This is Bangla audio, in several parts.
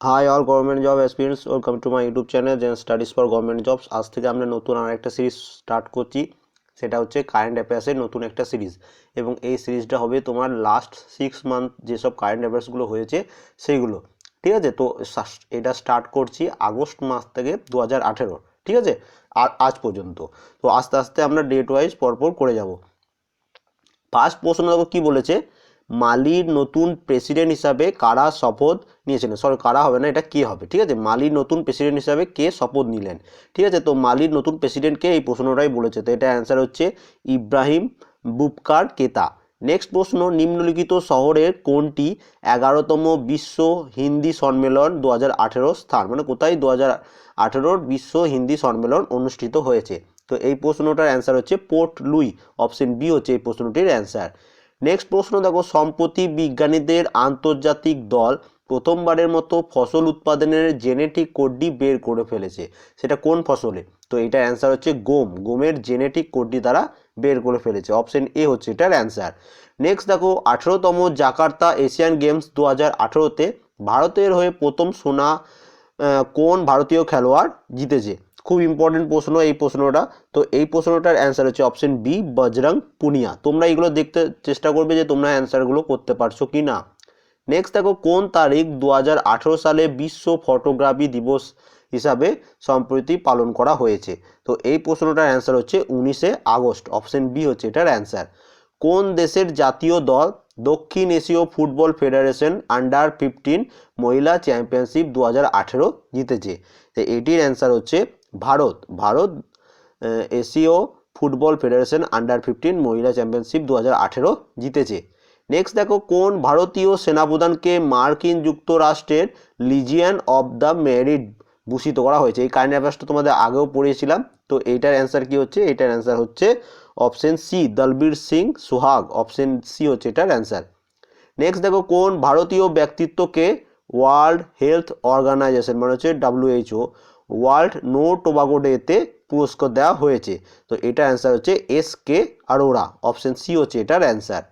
Hi all government job experience welcome to my YouTube channel Zen studies for government jobs আজ থেকে আমরা নতুন আর একটা সিরিজ স্টার্ট করছি। সেটা হচ্ছে কারেন্ট অ্যাফেয়ার্সের নতুন একটা সিরিজ এবং এই সিরিজটা হবে তোমার লাস্ট সিক্স মান্থ যেসব কারেন্ট অ্যাফেয়ার্সগুলো হয়েছে, সেইগুলো। ঠিক আছে? তো এটা স্টার্ট করছি আগস্ট মাস থেকে দু হাজার আঠেরো। ঠিক আছে? আর আজ পর্যন্ত। তো আস্তে আস্তে আমরা ডেট ওয়াইজ পরপর করে যাব। ফার্স্ট প্রশ্ন দেখো কি বলেছে? মালির নতুন প্রেসিডেন্ট হিসাবে কারা শপথ নিয়েছিলেন? সরি কারা হবে না, এটা কে হবে? ঠিক আছে? মালির নতুন প্রেসিডেন্ট হিসাবে কে শপথ নিলেন? ঠিক আছে? তো মালির নতুন প্রেসিডেন্টকে এই প্রশ্নটাই বলেছে। তো এটা অ্যান্সার হচ্ছে ইব্রাহিম বুবকার কেতা। নেক্সট প্রশ্ন, নিম্নলিখিত শহরের কোনটি এগারোতম বিশ্ব হিন্দি সম্মেলন দু হাজার আঠেরো স্থান? মানে কোথায় দু হাজার বিশ্ব হিন্দি সম্মেলন অনুষ্ঠিত হয়েছে? তো এই প্রশ্নটার অ্যান্সার হচ্ছে পোর্ট লুই। অপশন বি হচ্ছে এই প্রশ্নটির অ্যান্সার নেক্সট প্রশ্ন, দেখো, সম্প্রতি বিজ্ঞানীদের আন্তর্জাতিক দল প্রথমবারের মতো ফসল উৎপাদনের জেনেটিক কোডটি বের করে ফেলেছে। সেটা কোন ফসলে? তো এটা অ্যান্সার হচ্ছে গম। গমের জেনেটিক কোডটি তারা বের করে ফেলেছে। অপশন এ হচ্ছে এটার অ্যান্সার নেক্সট দেখো, আঠেরোতম জাকার্তা এশিয়ান গেমস দু হাজার আঠেরোতে ভারতের হয়ে প্রথম সোনা কোন ভারতীয় খেলোয়াড় জিতেছে? খুব ইম্পর্টেন্ট প্রশ্ন এই প্রশ্নটা। তো এই প্রশ্নটার অ্যান্সার হচ্ছে অপশন বি বজরং পুনিয়া। তোমরা এগুলো দেখতে চেষ্টা করবে যে তোমরা অ্যান্সারগুলো করতে পারছ কি না নেক্সট দেখো, কোন তারিখ দু হাজার আঠেরো সালে বিশ্ব ফটোগ্রাফি দিবস হিসাবে সম্প্রতি পালন করা হয়েছে? তো এই প্রশ্নটার অ্যান্সার হচ্ছে উনিশে আগস্ট। অপশন বি হচ্ছে এটার অ্যান্সার কোন দেশের জাতীয় দল দক্ষিণ এশীয় ফুটবল ফেডারেশন আন্ডার ফিফটিন মহিলা চ্যাম্পিয়নশিপ দু হাজার আঠেরো জিতেছে? তো এটির অ্যান্সার হচ্ছে ভারত ভারত এশীয় ফুটবল ফেডারেশন আন্ডার ফিফটিন মহিলা চ্যাম্পিয়নশিপ দু হাজার আঠেরো জিতেছে। নেক্সট দেখো, কোন ভারতীয় সেনাপ্রধানকে মার্কিন যুক্তরাষ্ট্রের লিজিয়ান অফ দ্য মেরিট ভূষিত করা হয়েছে? এই কারেন্ট তোমাদের আগেও পড়িয়েছিলাম। তো এইটার অ্যান্সার কি হচ্ছে? এটার অ্যান্সার হচ্ছে option C Dalbir Singh Suhag option C হচ্ছে এটার অ্যান্সার নেক্সট দেখো, কোন ভারতীয় ব্যক্তিত্বকে ওয়ার্ল্ড হেলথ অর্গানাইজেশন মানে হচ্ছে ডাব্লিউএইচও ওয়ার্ল্ড নো টোবাগো ডেতে পুরস্কার দেওয়া হয়েছে। তো এটার অ্যান্সার হচ্ছে S K Arora option C হচ্ছে এটার অ্যান্সার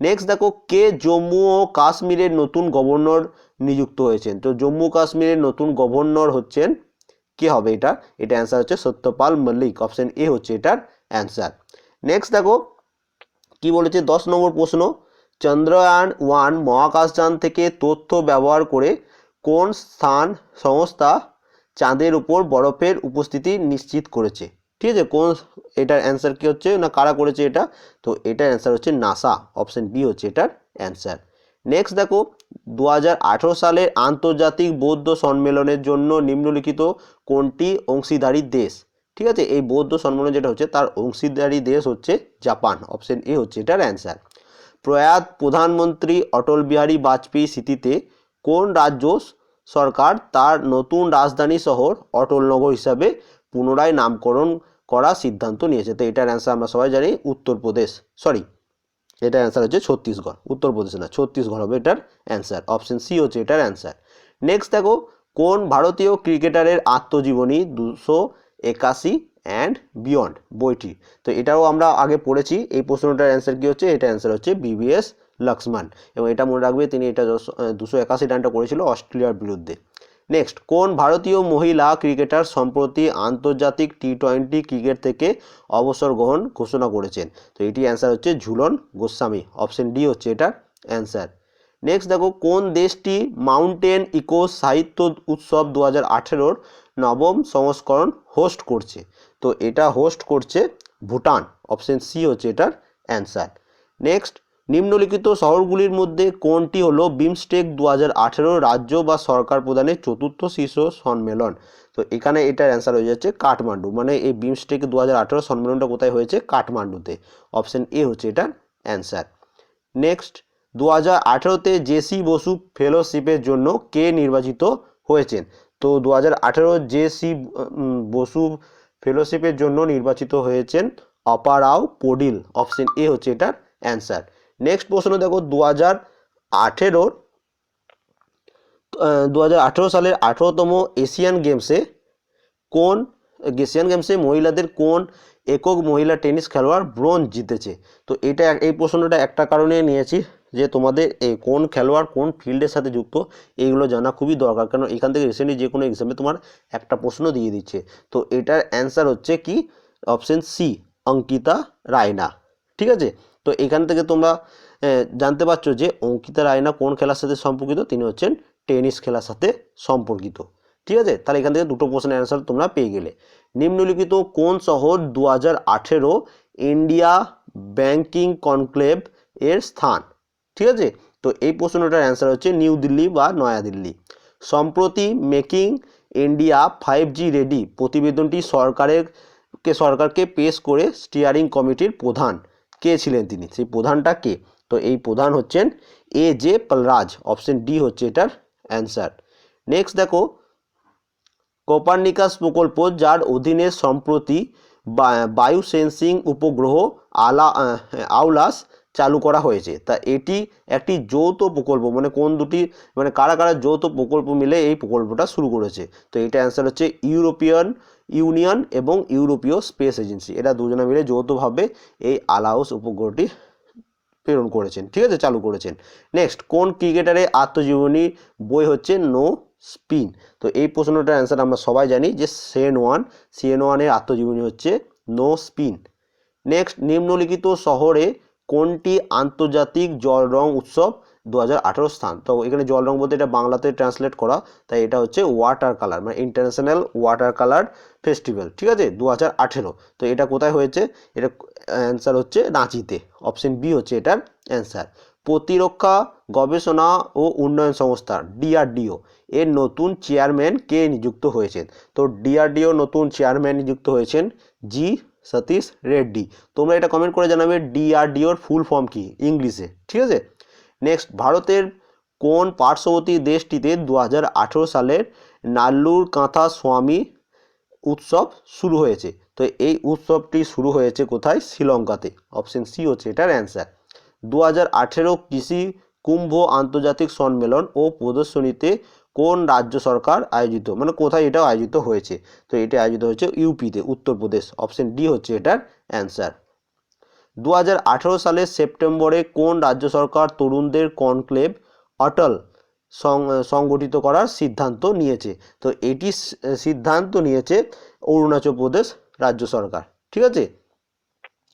নেক্সট দেখো, কে জম্মু ও কাশ্মীরের নতুন গভর্নর নিযুক্ত হয়েছেন? তো জম্মু কাশ্মীরের নতুন গভর্নর হচ্ছেন, কে হবে এটা? এটা অ্যান্সার হচ্ছে সত্যপাল মল্লিক অপশন এ হচ্ছে এটার অ্যান্সার নেক্সট দেখো, কি বলেছে? দশ নম্বর প্রশ্ন, চন্দ্রয়ান ওয়ান মহাকাশযান থেকে তথ্য ব্যবহার করে কোন স্থান সংস্থা চাঁদের উপর বরফের উপস্থিতি নিশ্চিত করেছে। ঠিক আছে, কোন এটার অ্যান্সার কি হচ্ছে না কারা করেছে এটা? তো এটার অ্যান্সার হচ্ছে নাসা অপশন বি হচ্ছে এটার অ্যান্সার নেক্সট দেখো দু হাজার আঠেরো সালের আন্তর্জাতিক বৌদ্ধ সম্মেলনের জন্য নিম্নলিখিত কোনটি অংশীদারি দেশ? ঠিক আছে, এই বৌদ্ধ সম্মেলন যেটা হচ্ছে তার অংশীদারি দেশ হচ্ছে জাপান অপশন এ হচ্ছে এটার অ্যান্সার প্রয়াত প্রধানমন্ত্রী অটল বিহারী বাজপেয়ী স্মৃতিতে কোন রাজ্য সরকার তার নতুন রাজধানী শহর অটলনগর হিসাবে পুনরায় নামকরণ করার সিদ্ধান্ত নিয়েছে। তো এটার অ্যান্সার আমরা সবাই জানি, উত্তরপ্রদেশ। সরি এটার অ্যান্সার হচ্ছে ছত্তিশগড়। উত্তরপ্রদেশ না, ছত্তিশগড় হবে এটার অ্যান্সার অপশন সি হচ্ছে এটার অ্যান্সার নেক্সট দেখো, কোন ভারতীয় ক্রিকেটারের আত্মজীবনী দুশো একাশি অ্যান্ড বিয়ন্ড বইটি? তো এটাও আমরা আগে পড়েছি। এই প্রশ্নটার অ্যান্সার কী হচ্ছে? এটা অ্যান্সার হচ্ছে বিবিএস লক্ষ্মণ। এবং এটা মনে রাখবে, তিনি এটা দুশো একাশি রানটা করেছিল অস্ট্রেলিয়ার বিরুদ্ধে। নেক্সট কোন ভারতীয় মহিলা ক্রিকেটার সম্প্রতি আন্তর্জাতিক টি টোয়েন্টি ক্রিকেট থেকে অবসর গ্রহণ ঘোষণা করেছেন? তো এটি অ্যান্সার হচ্ছে ঝুলন গোস্বামী। অপশন ডি হচ্ছে এটার অ্যান্সার নেক্সট দেখো, কোন দেশটি মাউন্টেন ইকো সাহিত্য উৎসব দু হাজার আঠেরোর নবম সংস্করণ হোস্ট করছে? তো এটা হোস্ট করছে ভুটান। অপশন সি হচ্ছে এটার অ্যান্সার নেক্সট নিম্নলিখিত শহরগুলির মধ্যে কোনটি হলো বিমস্টেক দু হাজার আঠেরো রাজ্য বা সরকার প্রদানের চতুর্থ শীর্ষ সম্মেলন? তো এখানে এটার অ্যান্সার হয়ে যাচ্ছে কাঠমান্ডু। মানে এই বিমস্টেক দু হাজার আঠেরো সম্মেলনটা কোথায় হয়েছে? কাঠমান্ডুতে। অপশন এ হচ্ছে এটার অ্যান্সার নেক্সট দু হাজার আঠেরোতে জেসি বসু ফেলোশিপের জন্য কে নির্বাচিত হয়েছেন? তো দু হাজার আঠেরো জেসি বসু ফেলোশিপের জন্য নির্বাচিত হয়েছেন অপারাও পোডিল। অপশন এ হচ্ছে এটার অ্যান্সার নেক্সট প্রশ্ন দেখো দু হাজার আঠেরোর দু আঠেরো সালের আঠেরোতম এশিয়ান গেমসে কোন, এশিয়ান গেমসে মহিলাদের কোন একক মহিলা টেনিস খেলোয়াড় ব্রোঞ্জ জিতেছে? তো এটা এই প্রশ্নটা একটা কারণে নিয়েছি যে তোমাদের এ, কোন খেলোয়াড় কোন ফিল্ডের সাথে যুক্ত, এইগুলো জানা খুবই দরকার। কারণ এখান থেকে রিসেন্টলি যে কোনো এক্সামে তোমার একটা প্রশ্ন দিয়ে দিচ্ছে। তো এটার অ্যান্সার হচ্ছে কি? Option C Ankita Raina. ঠিক আছে? তো এখান থেকে তোমরা জানতে পারছ যে অঙ্কিতা রায়না কোন খেলার সাথে সম্পর্কিত? তিনি হচ্ছেন টেনিস খেলার সাথে সম্পর্কিত। ঠিক আছে? তাহলে এখান থেকে দুটো প্রশ্নের অ্যান্সার তোমরা পেয়ে গেলে। নিম্নলিখিত কোন শহর দু হাজার আঠেরো ইন্ডিয়া ব্যাংকিং কনক্লেভ এর স্থান? ঠিক আছে? তো এই প্রশ্নটার অ্যান্সার হচ্ছে নিউ দিল্লি বা নয়াদিল্লি সম্প্রতি making India five G ready প্রতিবেদনটি সরকারের কে, সরকারকে পেশ করে স্টিয়ারিং কমিটির প্রধান। কে ছিলেন তিনি? সেই প্রধানটা কে? তো এই প্রধান হচ্ছেন A J Paulraj option D হচ্ছে এটার অ্যান্সার নেক্সট দেখো কোপার্নিকাস প্রকল্প যার অধীনে সম্প্রতি বায়ু সেন্সিং উপগ্রহ আলা আউলাস চালু করা হয়েছে। তা এটি একটি যৌথ প্রকল্প মানে কোন দুটি মানে কারা কারা যৌথ প্রকল্প মিলে এই প্রকল্পটা শুরু করেছে? তো এটা অ্যান্সার হচ্ছে ইউরোপিয়ান ইউনিয়ন এবং ইউরোপীয় স্পেস এজেন্সি এরা দুজনে মিলে যৌথভাবে এই আলাউস উপগ্রহটি প্রেরণ করেছেন। ঠিক আছে? চালু করেছেন। নেক্সট কোন ক্রিকেটারের আত্মজীবনী বই হচ্ছে নো স্পিন তো এই প্রশ্নটার অ্যান্সার আমরা সবাই জানি যে সেন ওয়ান সিএন ওয়ানের আত্মজীবনী হচ্ছে নো স্পিন নেক্সট নিম্নলিখিত শহরে কোনটি আন্তর্জাতিক জল রং উৎসব দু হাজার আঠেরো স্থান? তো এখানে জল রং বলতে এটা বাংলাতে ট্রান্সলেট করা, তাই এটা হচ্ছে ওয়াটার কালার মানে ইন্টারন্যাশনাল ওয়াটার কালার ফেস্টিভ্যাল ঠিক আছে? দু হাজার আঠেরো। তো এটা কোথায় হয়েছে? এটা অ্যান্সার হচ্ছে রাঁচিতে অপশন বি হচ্ছে এটার অ্যান্সার প্রতিরক্ষা গবেষণা ও উন্নয়ন সংস্থা ডিআরডিও এর নতুন চেয়ারম্যান কে নিযুক্ত হয়েছেন? তো ডিআরডিও নতুন চেয়ারম্যান নিযুক্ত হয়েছেন জি সতীশ রেড্ডি। তোমরা এটা কমেন্ট করে জানাবে ডিআরডিওর ফুল ফর্ম কি ইংলিশে ঠিক আছে? নেক্সট ভারতের কোন পার্শ্ববর্তী দেশটিতে দু হাজার আঠেরো সালের নাল্লুর কাঁথা স্বামী উৎসব শুরু হয়েছে? তো এই উৎসবটি শুরু হয়েছে কোথায়? শ্রীলঙ্কাতে। অপশন সি হচ্ছে এটার অ্যান্সার দু হাজার আঠেরো কৃষি কুম্ভ আন্তর্জাতিক সম্মেলন ও প্রদর্শনীতে কোন রাজ্য সরকার আয়োজিত মানে কোথায় এটা আয়োজিত হয়েছে। তো এটা আয়োজিত হয়েছে ইউপিতে, উত্তরপ্রদেশ। অপশন ডি হচ্ছে এটার অ্যান্সার দু হাজার আঠেরো সালের সেপ্টেম্বরে কোন রাজ্য সরকার তরুণদের কনক্লেভ অটল সংগঠিত করার সিদ্ধান্ত নিয়েছে? তো এটি সিদ্ধান্ত নিয়েছে অরুণাচল প্রদেশ রাজ্য সরকার। ঠিক আছে?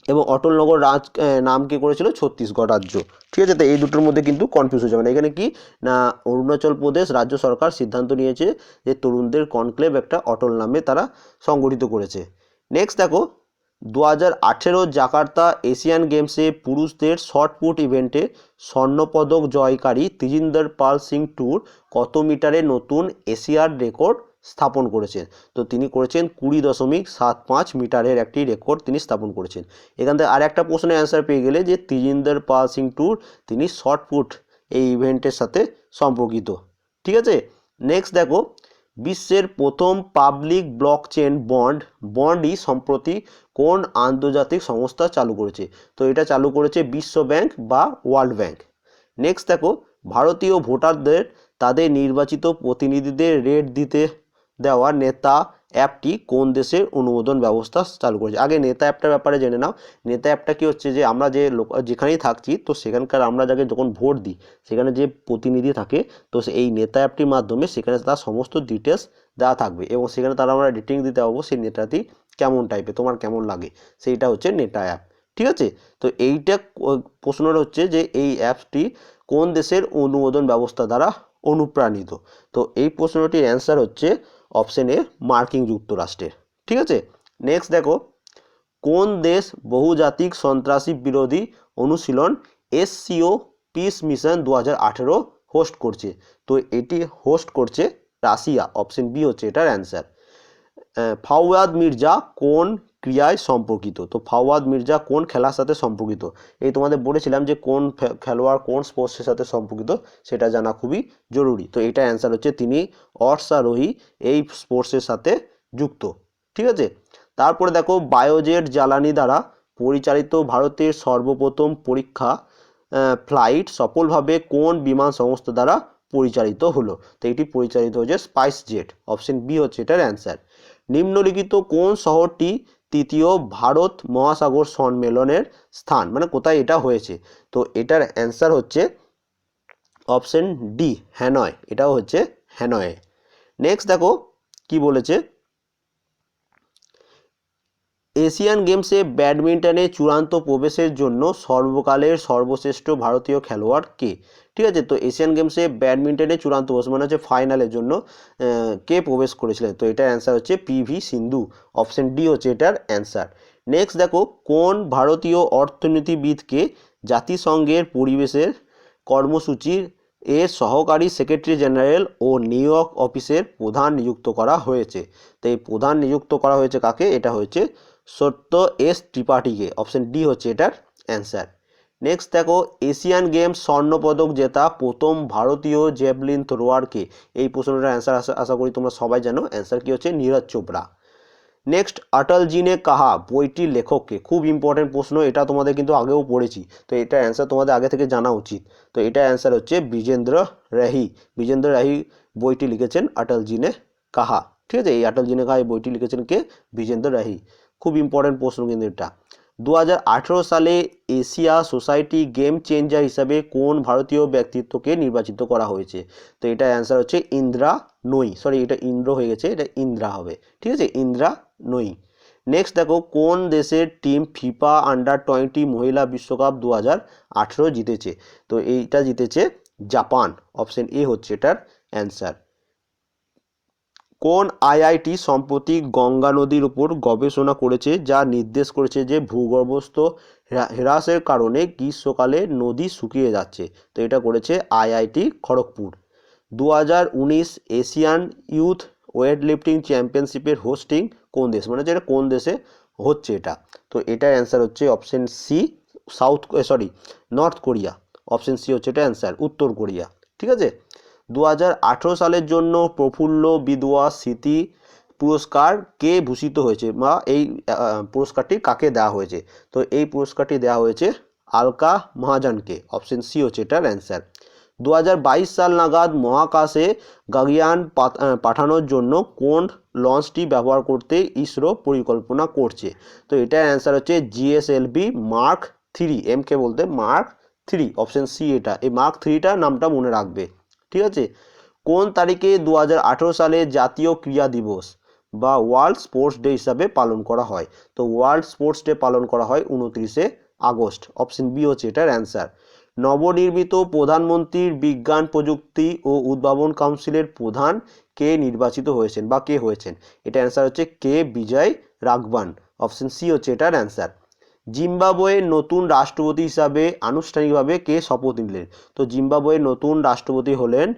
এবং অটলনগর রাজ নাম কে করেছিল? ছত্তিশগড় রাজ্য। ঠিক আছে, তো এই দুটোর মধ্যে কিন্তু কনফিউজ হয়ে যাবে না। এখানে কি? না, অরুণাচল প্রদেশ রাজ্য সরকার সিদ্ধান্ত নিয়েছে যে তরুণদের কনক্লেভ একটা অটল নামে তারা সংগঠিত করেছে। নেক্সট দেখো দু হাজার আঠেরো জাকার্তা এশিয়ান গেমসে পুরুষদের শর্টপুট ইভেন্টে স্বর্ণপদক জয়কারী তিজিন্দর পাল সিং ট্যুর কত মিটারে নতুন এশিয়ার রেকর্ড স্থাপন করেছেন। তো তিনি করেছেন কুড়ি দশমিক সাত পাঁচ মিটারের একটি রেকর্ড তিনি স্থাপন করেছেন। এখান থেকে আর একটা প্রশ্নের অ্যান্সার পেয়ে গেলে যে তিজিন্দর পাল সিং ট্যুর তিনি শর্টপুট এই ইভেন্টের সাথে সম্পর্কিত। ঠিক আছে? নেক্সট দেখো, বিশ্বের প্রথম পাবলিক ব্লক চেন বন্ড বন্ডই সম্প্রতি কোন আন্তর্জাতিক সংস্থা চালু করেছে? তো এটা চালু করেছে বিশ্ব ব্যাংক বা ওয়ার্ল্ড ব্যাংক। নেক্সট দেখো, ভারতীয় ভোটারদের তাদের নির্বাচিত প্রতিনিধিদের রেট দিতে দেওয়া নেতা অ্যাপটি কোন দেশের অনুমোদন ব্যবস্থা চালু করেছে? আগে নেতা অ্যাপটার ব্যাপারে জেনে নাও। নেতা অ্যাপটা কি হচ্ছে যে, আমরা যে লোক, যেখানেই থাকছি, তো সেখানকার আমরা যাকে যখন ভোট দিই, সেখানে যে প্রতিনিধি থাকে, তো এই নেতা অ্যাপটির মাধ্যমে সেখানে তার সমস্ত ডিটেলস দেওয়া থাকবে এবং সেখানে তারা আমরা রেটিং দিতে পারব সেই নেতাটি কেমন টাইপের তোমার কেমন লাগে? সেইটা হচ্ছে নেটা অ্যাপ। ঠিক আছে? তো এইটা প্রশ্নটা হচ্ছে যে, এই অ্যাপসটি কোন দেশের অনুমোদন ব্যবস্থা দ্বারা অনুপ্রাণিত? তো এই প্রশ্নটির অ্যান্সার হচ্ছে অপশন এ মার্কিন যুক্তরাষ্ট্রের ঠিক আছে? নেক্সট দেখো, কোন দেশ বহুজাতিক সন্ত্রাসী বিরোধী অনুশীলন এসসিও পিস মিশন দু হাজার আঠেরো হোস্ট করছে? তো এটি হোস্ট করছে রাশিয়া। অপশন বি হচ্ছে এটার অ্যান্সার ফাওয়াদ মির্জা কোন ক্রিয়ায় সম্পর্কিত। তো ফাওয়াদ মির্জা কোন খেলার সাথে সম্পর্কিত? এই তোমাদের বলেছিলাম যে কোন খেলোয়াড় কোন স্পোর্টসের সাথে সম্পর্কিত, সেটা জানা খুবই জরুরি। তো এটা অ্যান্সার হচ্ছে তিনি অশ্বারোহী এই স্পোর্টসের সাথে যুক্ত। ঠিক আছে? তারপরে দেখো, বায়োজেট জ্বালানি দ্বারা পরিচালিত ভারতের সর্বপ্রথম পরীক্ষা ফ্লাইট সফলভাবে কোন বিমান সংস্থা দ্বারা পরিচালিত হলো? তো এটি পরিচালিত হচ্ছে স্পাইস জেট অপশন বি হচ্ছে এটার অ্যান্সার নিম্নলিখিত কোন শহরটি তৃতীয় ভারত মহাসাগর সম্মেলনের স্থান। মানে কোথায় এটা হয়েছে? তো এটার অ্যান্সার হচ্ছে অপশন ডি হ্যানয়। এটাও হচ্ছে হ্যানয়ে। নেক্সট দেখো কি বলেছে? এশিয়ান গেমসে ব্যাডমিন্টনে চূড়ান্ত প্রবেশের জন্য সর্বকালের সর্বশ্রেষ্ঠ ভারতীয় খেলোয়াড় কে? ঠিক আছে, তো এশিয়ান গেমসে ব্যাডমিন্টনে চূড়ান্ত প্রবেশ মানে হচ্ছে ফাইনালের জন্য কে প্রবেশ করেছিলেন? তো এটার অ্যান্সার হচ্ছে পিভি সিন্ধু অপশন ডি হচ্ছে এটার অ্যান্সার নেক্সট দেখো, কোন ভারতীয় অর্থনীতিবিদকে জাতিসংঘের পরিবেশের কর্মসূচির এর সহকারী সেক্রেটারি জেনারেল ও নিউ ইয়র্ক অফিসের প্রধান নিযুক্ত করা হয়েছে? তো এই প্রধান নিযুক্ত করা হয়েছে কাকে? এটা হচ্ছে সত্য এস ত্রিপাঠীকে অপশন ডি হচ্ছে এটার অ্যান্সার নেক্সট দেখো এশিয়ান গেমস স্বর্ণপদক জেতা প্রথম ভারতীয় জেভলিন থ্রোয়ারকে এই প্রশ্নটার অ্যান্সার আশা আশা করি তোমরা সবাই জানো। অ্যান্সার কি হচ্ছে? নীরজ চোপড়া নেক্সট অটলজি নে কাহা বইটির লেখককে। খুব ইম্পর্টেন্ট প্রশ্ন, এটা তোমাদের কিন্তু আগেও পড়েছি। তো এটার অ্যান্সার তোমাদের আগে থেকে জানা উচিত। তো এটার অ্যান্সার হচ্ছে বিজেন্দ্র রাহি। বিজেন্দ্র রাহি বইটি লিখেছেন অটলজি নে কাহা ঠিক আছে? এই অটলজি নে কাহা এই বইটি লিখেছেন কে? বিজেন্দ্র রাহি। খুব ইম্পর্টেন্ট প্রশ্ন কিন্তু এটা। দু হাজার আঠেরো সালে এশিয়া সোসাইটি গেম চেঞ্জার হিসাবে কোন ভারতীয় ব্যক্তিত্বকে নির্বাচিত করা হয়েছে? তো এটা অ্যান্সার হচ্ছে ইন্দ্রা নই। সরি এটা ইন্দ্র হয়ে গেছে, এটা ইন্দ্রা হবে। ঠিক আছে? ইন্দ্রা নই। নেক্সট দেখো, কোন দেশের টিম ফিফা আন্ডার টোয়েন্টি মহিলা বিশ্বকাপ দু হাজার আঠেরো জিতেছে? তো এইটা জিতেছে জাপান অপশন এ হচ্ছে এটার অ্যান্সার কোন আইআইটি সম্প্রতি গঙ্গা নদীর উপর গবেষণা করেছে যা নির্দেশ করেছে যে ভূগর্ভস্থ হ্রা- হ্রাসের কারণে গ্রীষ্মকালে নদী শুকিয়ে যাচ্ছে? তো এটা করেছে আইআইটি খড়গপুর। দু হাজার উনিশ এশিয়ান ইউথ ওয়েট লিফটিং চ্যাম্পিয়নশিপের হোস্টিং কোন দেশ? মানে যেটা কোন দেশে হচ্ছে এটা? তো এটার অ্যান্সার হচ্ছে option C, south sorry, north Korea. Option C হচ্ছে এটা অ্যান্সার, উত্তর কোরিয়া। ঠিক আছে? দু হাজার আঠেরো সালের জন্য প্রফুল্ল বিদুয়া স্মৃতি পুরস্কার কে ভূষিত হয়েছে বা এই পুরস্কারটি কাকে দেওয়া হয়েছে? তো এই পুরস্কারটি দেওয়া হয়েছে আলকা মহাজনকে অপশন সি হচ্ছে এটার অ্যান্সার দু হাজার বাইশ সাল নাগাদ মহাকাশে গাগিয়ান পাঠানোর জন্য কোন লঞ্চটি ব্যবহার করতে ইসরো পরিকল্পনা করছে। তো এটার অ্যান্সার হচ্ছে জিএসএলভি মার্ক থ্রি এমকে বলতে মার্ক থ্রি অপশন সি এটা। এই মার্ক থ্রিটা নামটা মনে রাখবে। ঠিক আছে? কোন তারিখে দু হাজার আঠেরো সালে জাতীয় ক্রীড়া দিবস বা ওয়ার্ল্ড স্পোর্টস ডে হিসাবে পালন করা হয়? তো ওয়ার্ল্ড স্পোর্টস ডে পালন করা হয় উনত্রিশে আগস্ট। অপশন বি হচ্ছে এটার অ্যান্সার। নবনির্মিত প্রধানমন্ত্রীর বিজ্ঞান, প্রযুক্তি ও উদ্ভাবন কাউন্সিলের প্রধান কে নির্বাচিত হয়েছেন বা কে হয়েছেন? এটা অ্যান্সার হচ্ছে কে বিজয় রাঘবান। অপশন সি হচ্ছে এটার অ্যান্সার। জিম্বাবুয়ের নতুন রাষ্ট্রপতি হিসাবে আনুষ্ঠানিকভাবে কে শপথ নিলেন? তো জিম্বাবুয়ের নতুন রাষ্ট্রপতি হলেন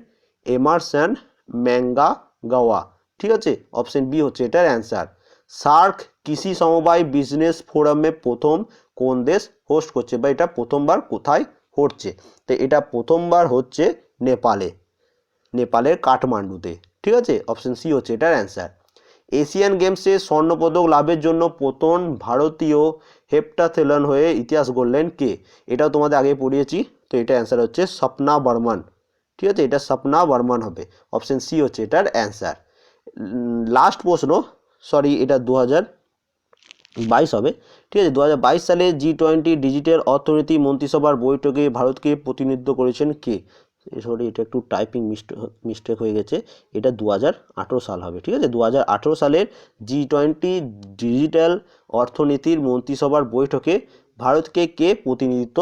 এমারসন ম্যাঙ্গা গাওয়া ঠিক আছে? অপশন বি হচ্ছে এটার অ্যান্সার। সার্ক কৃষি সমবায় বিজনেস ফোরামে প্রথম কোন দেশ হোস্ট করছে বা এটা প্রথমবার কোথায় হচ্ছে? তো এটা প্রথমবার হচ্ছে নেপালে, নেপালের কাঠমান্ডুতে। ঠিক আছে? অপশন সি হচ্ছে এটার অ্যান্সার। এশিয়ান গেমসে স্বর্ণপদক লাভের জন্য প্রথম ভারতীয় হেপ্টাথেলন হয়ে ইতিহাস গড়লেন কে? এটাও তোমাদের আগে পড়িয়েছি, তো এটা অ্যান্সার হচ্ছে স্বপ্না বর্মন। ঠিক আছে? এটা স্বপ্না বর্মন হবে। অপশন সি হচ্ছে এটার অ্যান্সার লাস্ট প্রশ্ন সরি এটা দু বাইশ হবে। ঠিক আছে? দু হাজার বাইশ সালে জি টোয়েন্টি ডিজিটাল অর্থনীতি মন্ত্রিসভার বৈঠকে ভারতকে প্রতিনিধিত্ব করেছেন কে? সরি এটা একটু টাইপিং মিস্টেক হয়ে গেছে। এটা দু হাজার আঠেরো সাল হবে, ঠিক আছে? দু হাজার আঠেরো সালের জি টোয়েন্টি ডিজিটাল অর্থনীতির মন্ত্রিসভার বৈঠকে ভারতকে কে প্রতিনিধিত্ব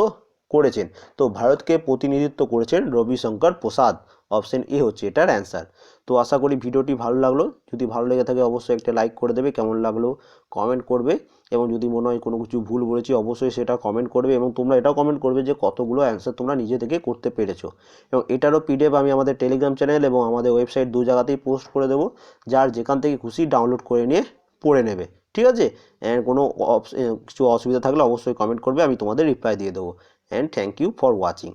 করেছেন? তো ভারতকে প্রতিনিধিত্ব করেছেন রবিশঙ্কর প্রসাদ। অপশন এ হচ্ছে এটার অ্যান্সার তো আশা করি ভিডিওটি ভালো লাগল। যদি ভালো লেগে থাকে অবশ্যই একটা লাইক করে দেবে, কেমন লাগল কমেন্ট করবে। এবং যদি মনে হয় কোনো কিছু ভুল বলেছি, অবশ্যই সেটা কমেন্ট করবে এবং তোমরা এটাও কমেন্ট করবে যে কতগুলো অ্যান্সার তোমরা নিজে থেকে করতে পেরেছ। এবং এটারও পিডিএফ আমি আমাদের টেলিগ্রাম চ্যানেল এবং আমাদের ওয়েবসাইট দু জায়গাতেই পোস্ট করে দেবো, যার যেখান থেকে খুশি ডাউনলোড করে নিয়ে পড়ে নেবে। ঠিক আছে? অ্যান্ড কোনো কিছু অসুবিধা থাকলে অবশ্যই কমেন্ট করবে, আমি তোমাদের রিপ্লাই দিয়ে দেবো। And thank you for watching